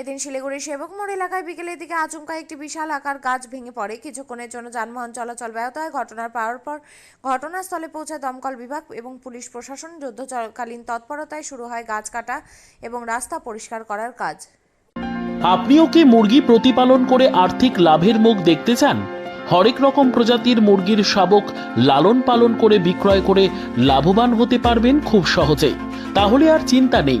এদিন শিলিগুড়ির সেবক মোড় এলাকায় বিকেলের দিকে আচমকা একটি বিশাল আকার গাছ ভেঙে পড়ে। কিছুক্ষণের জন্য যানবাহন চলাচল ব্যাহত হয়। ঘটনার পাওয়ার পর ঘটনাস্থলে পৌঁছায় দমকল বিভাগ এবং পুলিশ প্রশাসন। যুদ্ধকালীন তৎপরতায় শুরু হয় গাছ কাটা এবং রাস্তা পরিষ্কার করার কাজ। আপনিও কি মুরগি প্রতিপালন করে আর্থিক লাভের মুখ দেখতে চান? হরেক রকম প্রজাতির মুরগির শাবক লালন পালন করে বিক্রয় করে লাভবান হতে পারবেন খুব সহজেই। তাহলে আর চিন্তা নেই।